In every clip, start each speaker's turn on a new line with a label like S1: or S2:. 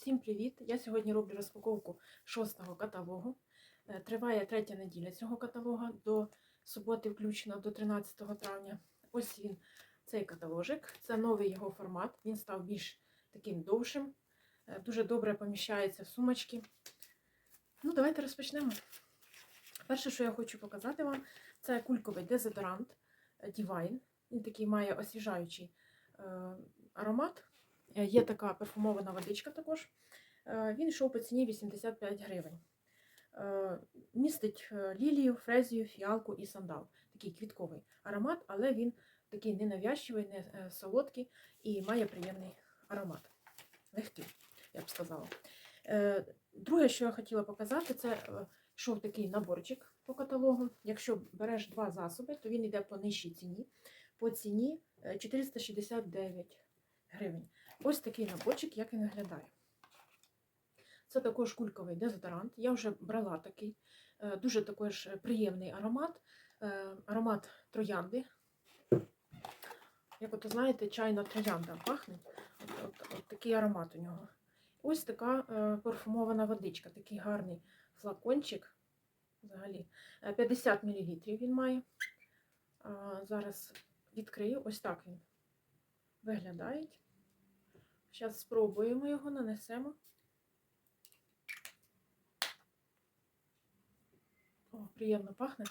S1: Всім привіт! Я сьогодні роблю розпаковку шостого каталогу. Е, Триває третя неділя цього каталога до суботи, включно до 13 травня. Ось він, цей каталожик. Це новий його формат. Він став більш таким довшим. Е, Дуже добре поміщається в сумочки. Ну, давайте розпочнемо. Перше, що я хочу показати вам, це кульковий дезодорант е, Divine. Він такий має освіжаючий аромат. Е, Є така парфумована водичка також. Е, Він йшов по ціні 85 гривень. Е, Містить лілію, фрезію, фіалку і сандал. Такий квітковий аромат, але він такий ненавязчивий, не солодкий і має приємний аромат. Легкий, я б сказала. Друге, що я хотіла показати, це йшов такий наборчик по каталогу. Якщо береш два засоби, то він йде по нижчій ціні. По ціні е, 469 гривень. Ось такий наборчик, як він виглядає. Це також кульковий дезодорант. Я вже брала такий. Е, Дуже також приємний аромат. Е, Аромат троянди. Як от знаєте, чайна троянда пахне. От, от, от такий аромат у нього. Ось така е, парфумована водичка, такий гарний флакончик. Взагалі. Е, 50 мл він має. Зараз відкрию. Ось так він виглядає. Зараз спробуємо його, нанесемо. О, приємно пахне.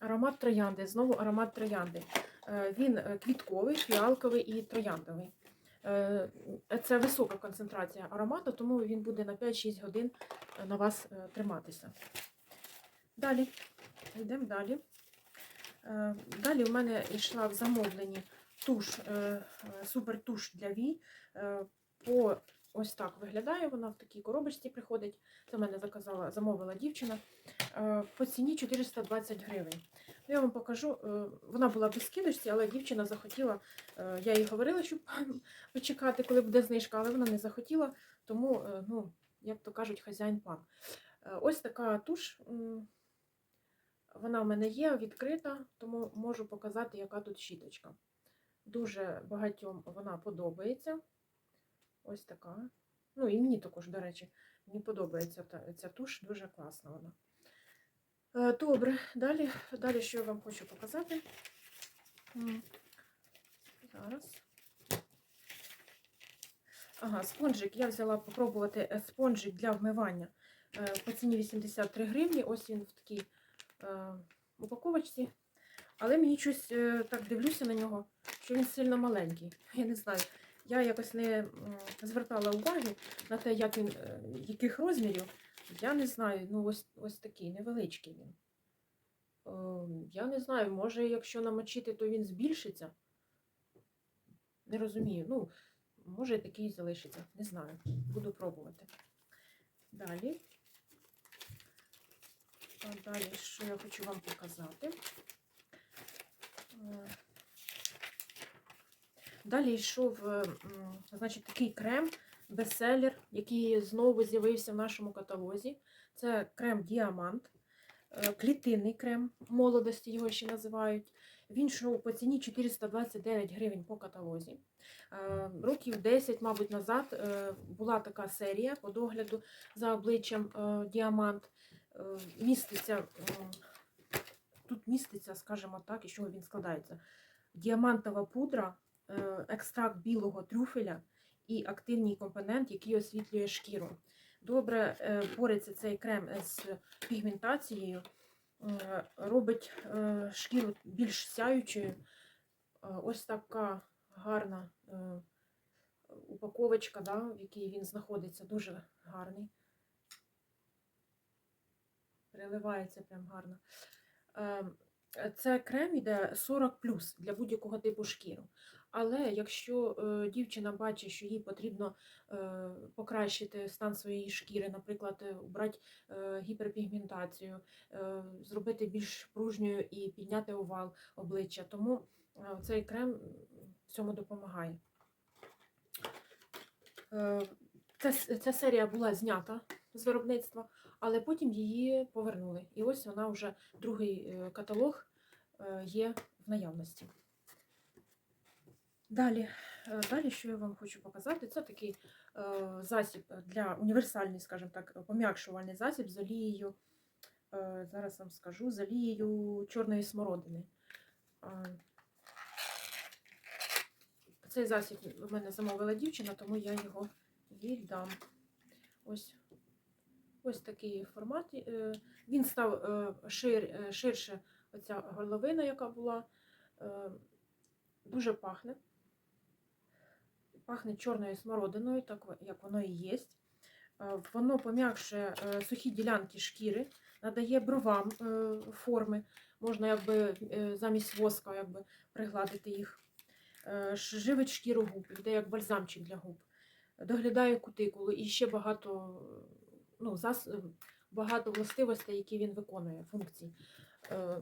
S1: Аромат троянди. Знову аромат троянди. Е, Він е, квітковий, фіалковий і трояндовий. Е, Це висока концентрація аромату, тому він буде на 5-6 годин на вас триматися. Далі, йдемо далі. Далі в мене йшла в замовленні туш, е, е, супер туш для вій. Е, По ось так виглядає вона в такій коробочці приходить. Це мене заказала, замовила дівчина. По ціні 420 гривень. Ну, Я вам покажу, вона була без скидочці, але дівчина захотіла. Я їй говорила, щоб почекати, коли буде знижка, але вона не захотіла, тому, ну, як то кажуть, хазяїн пан. Ось така туш. Вона в мене є відкрита, тому можу показати, яка тут щіточка. Дуже багатьом вона подобається. Ось така. Ну і мені також, до речі, мені подобається та- ця туш, дуже класна вона. Е, Добре, далі, далі що я вам хочу показати. Зараз. Ага, спонжик. Я взяла попробувати е, спонжик для вмивання е, по ціні 83 гривні. Ось він в такій упаковочці. Але мені щось е, так дивлюся на нього, що він сильно маленький. Я не знаю. Я якось не звертала уваги на те, як він, е, яких розмірів. Я не знаю, ну ось, ось такий невеличкий він. Я не знаю, може, якщо намочити, то він збільшиться. Не розумію. Ну, може, такий залишиться. Не знаю. Буду пробувати. Далі. А далі, що я хочу вам показати. Далі йшов, е, значить, такий крем, бестселер, який знову з'явився в нашому каталозі. Це крем Діамант, е, клітинний крем молодості його ще називають. Він йшов по ціні 429 гривень по каталозі. Е, Років 10, мабуть, назад була така серія по догляду за обличчям Діамант. Міститься, тут міститься, скажімо так, із чого він складається. Діамантова пудра, е, екстракт білого трюфеля і активний компонент, який освітлює шкіру. Добре е, бореться цей крем з пігментацією, е, робить е, шкіру більш сяючою. Е, Ось така гарна е, упаковочка, да, в якій він знаходиться, дуже гарний. Переливається прям гарно. Е, Це крем іде 40 для будь-якого типу шкіру. Але якщо е, дівчина бачить, що їй потрібно е, покращити стан своєї шкіри, наприклад, е, убрати гіперпігментацію, зробити більш пружньою і підняти овал обличчя, тому цей крем в цьому допомагає. Ця серія була знята з виробництва, але потім її повернули. І ось вона вже другий е, каталог е, є в наявності. Далі е, далі, що я вам хочу показати, це такий засіб для універсальний, скажімо так, пом'якшувальний засіб з олією. Зараз вам скажу, з олією чорної смородини. Цей засіб в мене замовила дівчина, тому я його віддам. Ось, ось такий формат. е, Він став е, шир, е, ширше оця горловина, яка була. Дуже пахне. Пахне чорною смородиною, так як воно і є. Воно пом'якшує сухі ділянки шкіри, надає бровам форми. Можна якби замість воска якби, пригладити їх. Живить шкіру губ, йде як бальзамчик для губ. Доглядає кутикулу і ще багато, ну, зас... багато властивостей, які він виконує, функцій. Е,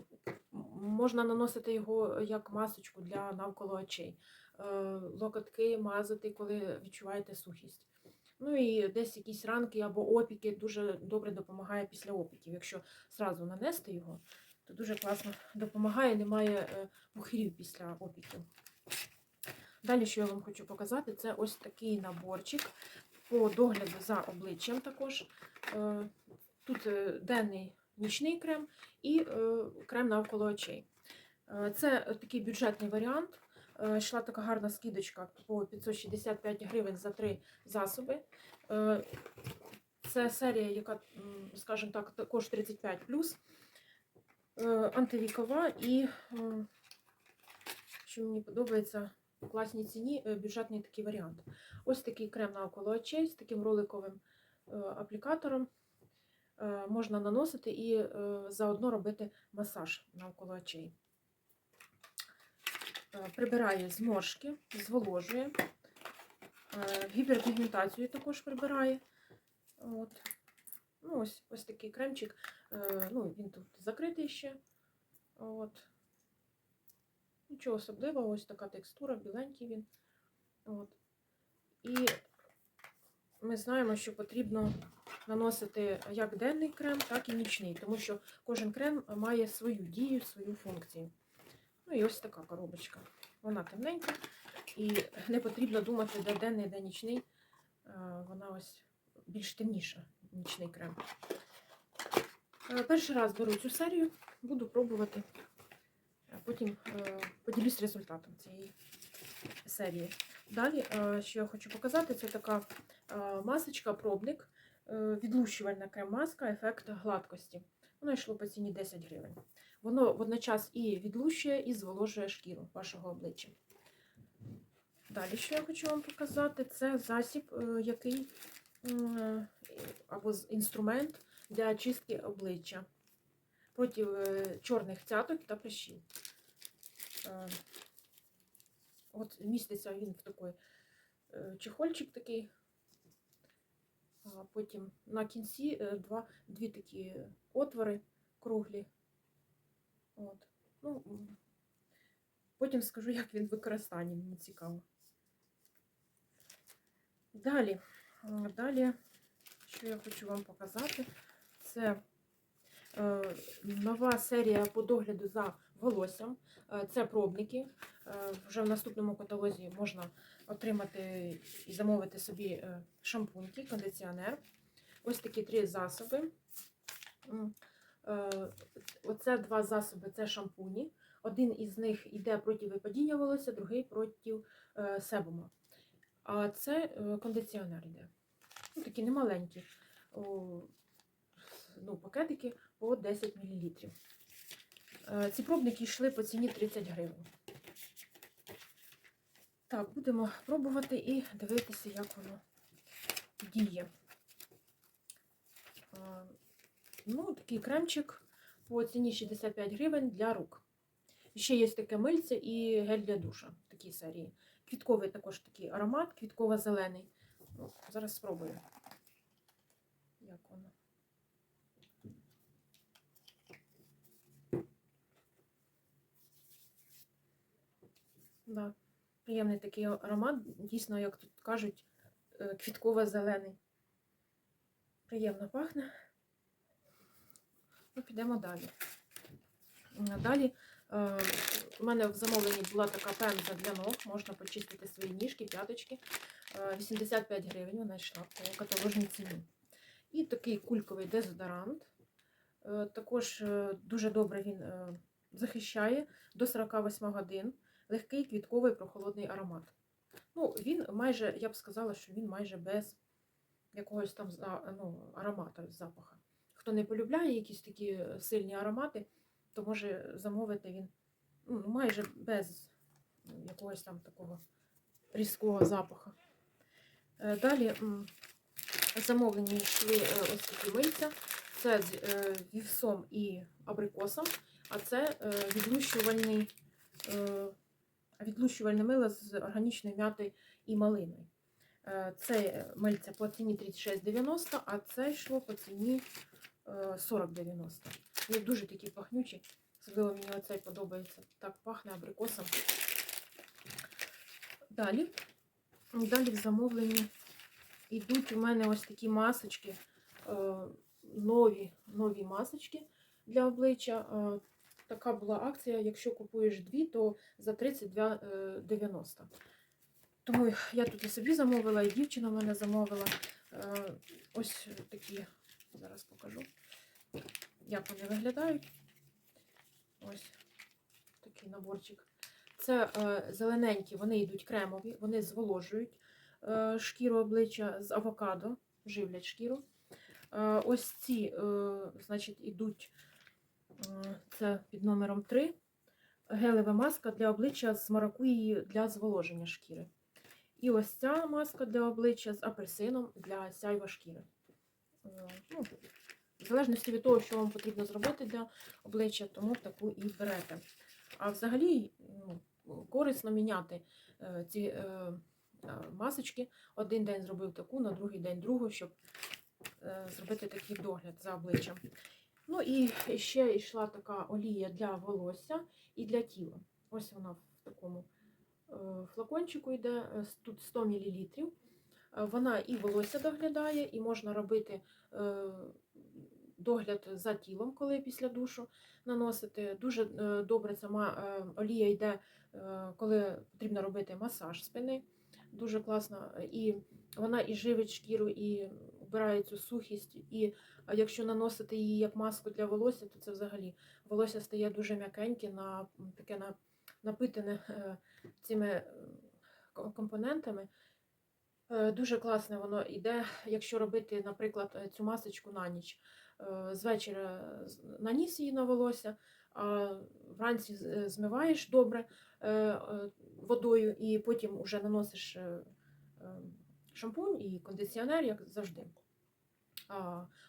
S1: Можна наносити його як масочку для навколо очей. Е, Локотки мазати, коли відчуваєте сухість. Ну і десь якісь ранки або опіки дуже добре допомагає після опіків. Якщо зразу нанести його, то дуже класно допомагає, немає е, пухирів після опіків. Далі, що я вам хочу показати, це ось такий наборчик по догляду за обличчям також. Е, Тут е, денний нічний крем і е, крем навколо очей. Це такий бюджетний варіант. Йшла така гарна скидочка по 565 гривень за три засоби. Це серія, яка, скажімо так, також 35 Е, антивікова і, що мені подобається, в класній ціні е, бюджетний такий варіант. Ось такий крем навколо очей з таким роликовим е, аплікатором. Е, Можна наносити і заодно робити масаж навколо очей. Прибирає зморшки, зволожує, гіперпігментацію також прибирає. От. Ну, ось, ось такий кремчик. Ну, він тут закритий ще. От. Нічого особливого, ось така текстура, біленький він. От. І ми знаємо, що потрібно наносити як денний крем, так і нічний, тому що кожен крем має свою дію, свою функцію. Ну і ось така коробочка. Вона темненька, і не потрібно думати, де денний, де нічний. Е, Вона ось більш темніша, нічний крем. Е, Перший раз беру цю серію, буду пробувати, потім е, поділюсь результатом цієї серії. Далі, е, що я хочу показати, це така е, масочка, пробник, е, відлущувальна крем-маска, ефект гладкості. Воно йшло по ціні 10 гривень. Воно водночас і відлущує, і зволожує шкіру вашого обличчя. Далі, що я хочу вам показати, це засіб, який або інструмент для чистки обличчя проти е, чорних цяток та прищів. Е, От міститься він в такий е, чехольчик такий. Потім на кінці два, дві такі отвори круглі. От. Ну, потім скажу, як він використанні, мені цікаво. Далі, далі, що я хочу вам показати, це нова серія по догляду за волоссям. Е, Це пробники. Е, Вже в наступному каталозі можна отримати і замовити собі е, шампуньки, кондиціонер. Ось такі три засоби. Е, Оце два засоби це шампуні. Один із них йде проти випадіння волосся, другий проти е, себума. А це е, кондиціонер йде. Ну, такі немаленькі ну, пакетики по 10 мл. Е, Ці пробники йшли по ціні 30 гривень. Так, будемо пробувати і дивитися, як воно діє. Е, Ну, такий кремчик по ціні 65 гривень для рук. Ще є таке мильце і гель для душа такій серії. Квітковий також такий аромат, квітково-зелений. Ну, зараз спробую. Як воно. Да. Приємний такий аромат, дійсно, як тут кажуть, е, квітково-зелений. Приємно пахне. Ну, підемо далі. Далі Е, У мене в замовленні була така пемза для ног, можна почистити свої ніжки, п'яточки. Е, 85 гривень вона йшла по каталожній ціні. І такий кульковий дезодорант. Е, Також е, дуже добре він е, захищає до 48 годин. Легкий квітковий прохолодний аромат. Ну, він майже, я б сказала, що він майже без якогось там ну, аромату, запаха. Хто не полюбляє якісь такі е, сильні аромати, то може замовити він ну, майже без ну, якогось там такого різкого запаху. Е, Далі замовлені йшли е, ось такі мильця. Це з вівсом і абрикосом, а це відлущувальний, е, відлущувальне мило з органічної м'яти і малиною. Е, Це мильця по ціні 36,90, а це йшло по ціні е, 40,90. Вони дуже такі пахнючі. Особливо мені оцей подобається. Так пахне абрикосом. Далі. Далі в замовленні йдуть у мене ось такі масочки, е, нові, нові масочки для обличчя. Е, Така була акція. Якщо купуєш дві, то за 32,90. Тому я тут і собі замовила, і дівчина в мене замовила. Е, Ось такі, зараз покажу, як вони виглядають. Ось такий наборчик. Це е, зелененькі, вони йдуть кремові, вони зволожують е, шкіру обличчя з авокадо, живлять шкіру. Е, ось ці, е, значить, ідуть, е, це під номером 3. Гелева маска для обличчя з маракуї для зволоження шкіри. І ось ця маска для обличчя з апельсином для сяйва шкіри. Е, Ну, в залежності від того, що вам потрібно зробити для обличчя, тому таку і берете. А взагалі ну, корисно міняти е, ці е, масочки. Один день зробив таку, на другий день другу, щоб зробити такий догляд за обличчям. Ну і ще йшла така олія для волосся і для тіла. Ось вона в такому е, флакончику йде, е, тут 100 мл. Е, Вона і волосся доглядає, і можна робити догляд за тілом, коли після душу наносити. Дуже добре сама олія йде, коли потрібно робити масаж спини. Дуже класно. І вона і живить шкіру, і вбирає цю сухість. І якщо наносити її як маску для волосся, то це взагалі волосся стає дуже м'якеньке, на, таке на, напитане е, цими е, компонентами. Е, Дуже класне воно йде, якщо робити, наприклад, е, цю масочку на ніч. Е, З вечора наніс її на волосся, а вранці е, змиваєш добре е, е, водою і потім вже наносиш е, е, шампунь і кондиціонер, як завжди.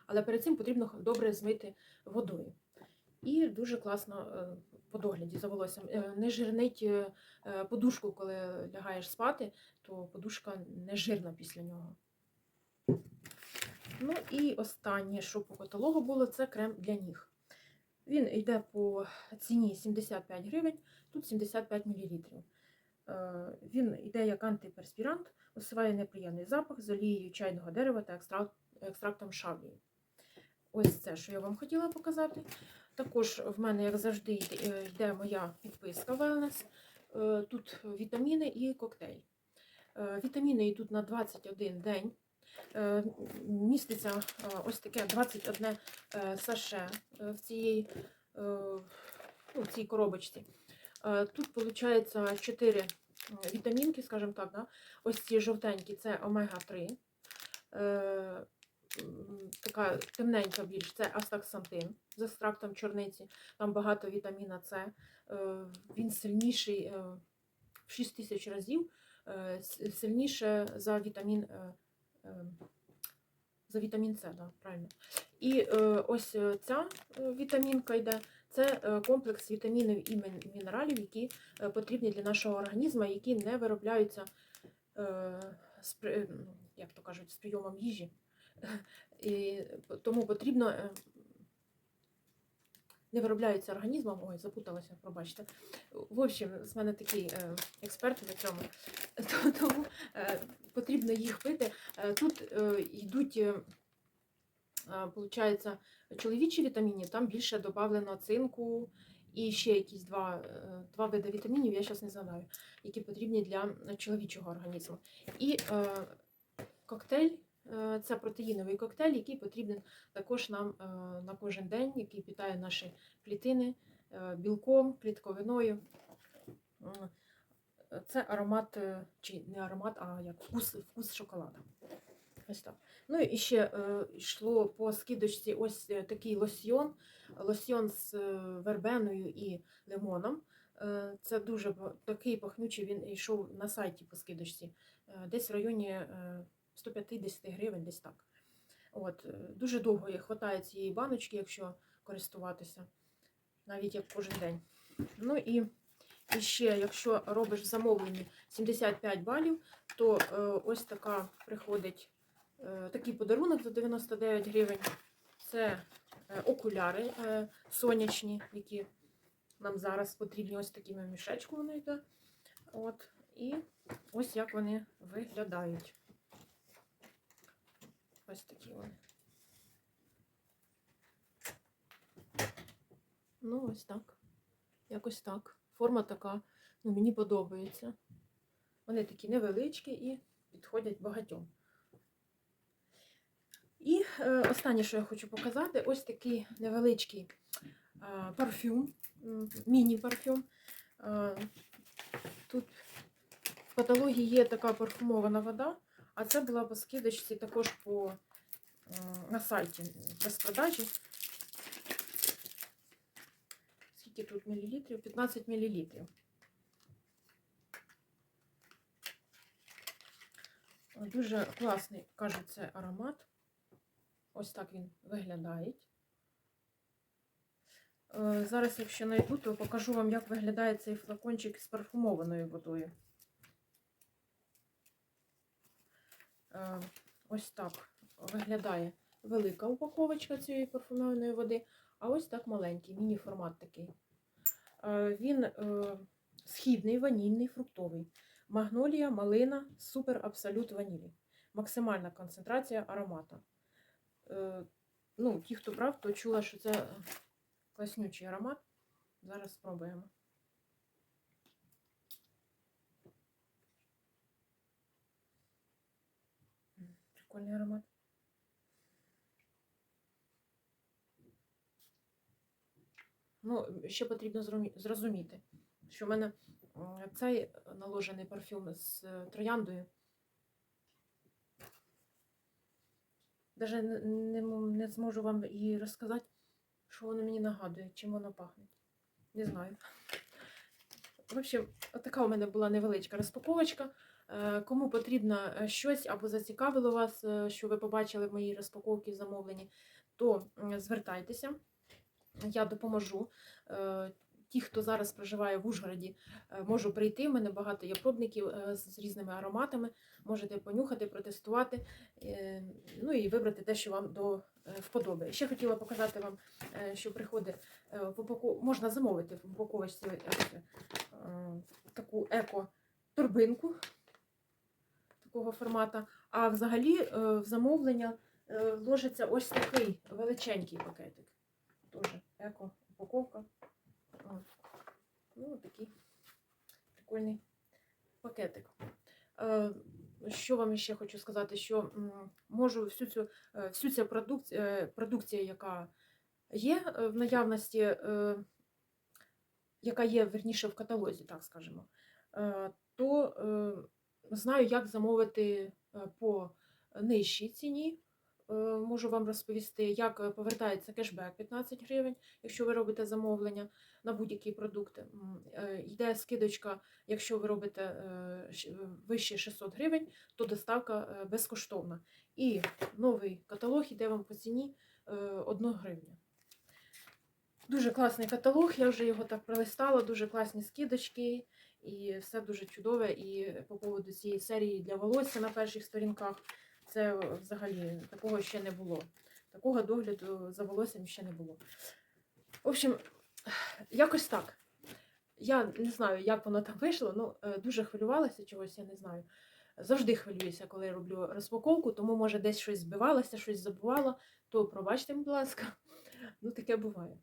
S1: Але перед цим потрібно добре змити водою. І дуже класно е, по догляді за волоссям. Е, Не жирнить е, е, подушку, коли лягаєш спати, то подушка не жирна після нього. Ну і останнє, що по каталогу було, це крем для ніг. Він йде по ціні 75 гривень, тут 75 мл. Він йде як антиперспірант, усуває неприємний запах з олією чайного дерева та екстрактом шавлії. Ось це, що я вам хотіла показати. Також в мене, як завжди, йде- е, моя підписка Wellness. Е, Тут вітаміни і коктейль. Е, Вітаміни йдуть на 21 день. Е, Міститься е, ось таке 21 е, саше в цій, ну, в цій коробочці. Тут виходить 4 вітамінки, скажімо так. Да? Ось ці жовтенькі це омега-3. Е, Така темненька більш це астаксантин з екстрактом чорниці. Там багато вітаміна С. Він сильніший в 6 тисяч разів сильніше за вітамін за вітамін С, да, правильно. І е, ось е, ця е, вітамінка йде. Це е, комплекс вітамінів і мінералів, які е, потрібні для нашого організму, які не виробляються е, з, е, ну, як то кажуть, з прийомом їжі. І тому потрібно е, не виробляються організмом. Ой, запуталася, пробачте. В общем, з мене такий е, експерт в цьому. Тому е, потрібно їх пити. Е, Тут йдуть, получається, чоловічі вітаміни, там більше додано цинку і ще якісь два, два види вітамінів, я зараз не згадаю, які потрібні для чоловічого організму. І е, коктейль це протеїновий коктейль, який потрібен також нам е, на кожен день, який питає наші клітини е, білком, клітковиною. Це аромат, е, чи не аромат, а як вкус, вкус шоколада. Ось так. Ну і ще е, йшло по скидочці ось е, такий лосьйон. Лосьйон з е, вербеною і лимоном. Е, Це дуже такий пахнючий, він йшов на сайті по скидочці. Е, Десь в районі е, 150 гривень, десь так. От, е, дуже довго хватає цієї баночки, якщо користуватися, навіть як кожен день. Ну і, і ще, якщо робиш в замовленні 75 балів, то е, ось така приходить е, такий подарунок за 99 гривень. Це е, окуляри е, сонячні, які нам зараз потрібні. Ось такими мішечку вони йде. От. І ось як вони виглядають. Ось такі вони. Ну, ось так. Якось так. Форма така, ну, мені подобається. Вони такі невеличкі і підходять багатьом. І е, останнє, що я хочу показати, ось такий невеличкий е, парфюм, міні-парфюм. Е, тут в каталогі є така парфумована вода, а це була по скидочці також по, на сайті без продажі. Скільки тут мілілітрів? 15 мілілітрів. Дуже класний, кажуть, це аромат. Ось так він виглядає. Е, Зараз, якщо знайду, то покажу вам, як виглядає цей флакончик з парфумованою водою. Е, Ось так виглядає велика упаковочка цієї парфумованої води, а ось так маленький, міні-формат такий. Е, Він е, східний, ванільний, фруктовий. Магнолія, малина, супер абсолют ванілі. Максимальна концентрація аромату. Е, Ну, ті, хто брав, то чула, що це е, класнючий аромат. Зараз спробуємо. Прикольний аромат. Ну, ще потрібно зрозуміти, що в мене цей наложений парфюм з е, трояндою. Даже не, не, зможу вам і розказати, що воно мені нагадує, чим воно пахне. Не знаю. В общем, така у мене була невеличка розпаковочка. Е, Кому потрібно е, щось або зацікавило вас, е, що ви побачили в моїй розпаковці замовлені, то звертайтеся. Я допоможу. Ті, хто зараз проживає в Ужгороді, можу прийти. У мене багато є пробників з різними ароматами. Можете понюхати, протестувати, ну і вибрати те, що вам до вподоби. Ще хотіла показати вам, що приходить в упаку... можна замовити в упаковочці таку еко-торбинку такого формату. А взагалі е, в замовлення е, вложиться ось такий величенький пакетик. Тоже еко-упаковка. От. Ну, такий прикольний пакетик. Е, Що вам ще хочу сказати, що можу всю цю, е, всю цю продукцію, продукцію, яка є е, в наявності, е, яка є верніше в каталозі, так скажемо, е, то е, знаю, як замовити е, по нижчій ціні. Е, Можу вам розповісти, як е, повертається кешбек 15 гривень, якщо ви робите замовлення на будь-які продукти. Е, Йде скидочка, якщо ви робите вище 600 гривень, то доставка безкоштовна. І новий каталог йде вам по ціні 1 гривня. Дуже класний каталог, я вже його так пролистала, дуже класні скидочки, і все дуже чудове. І по поводу цієї серії для волосся на перших сторінках. Це взагалі такого ще не було. Такого догляду за волоссям ще не було. В общем, якось так. Я не знаю, як воно там вийшло, ну е, дуже хвилювалася чогось, я не знаю. Завжди хвилююся, коли я роблю розпаковку, тому може десь щось збивалося, щось забувала, то пробачте, будь ласка. Ну, таке буває.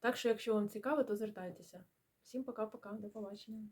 S1: Так що, якщо вам цікаво, то звертайтеся. Всім пока-пока, до побачення.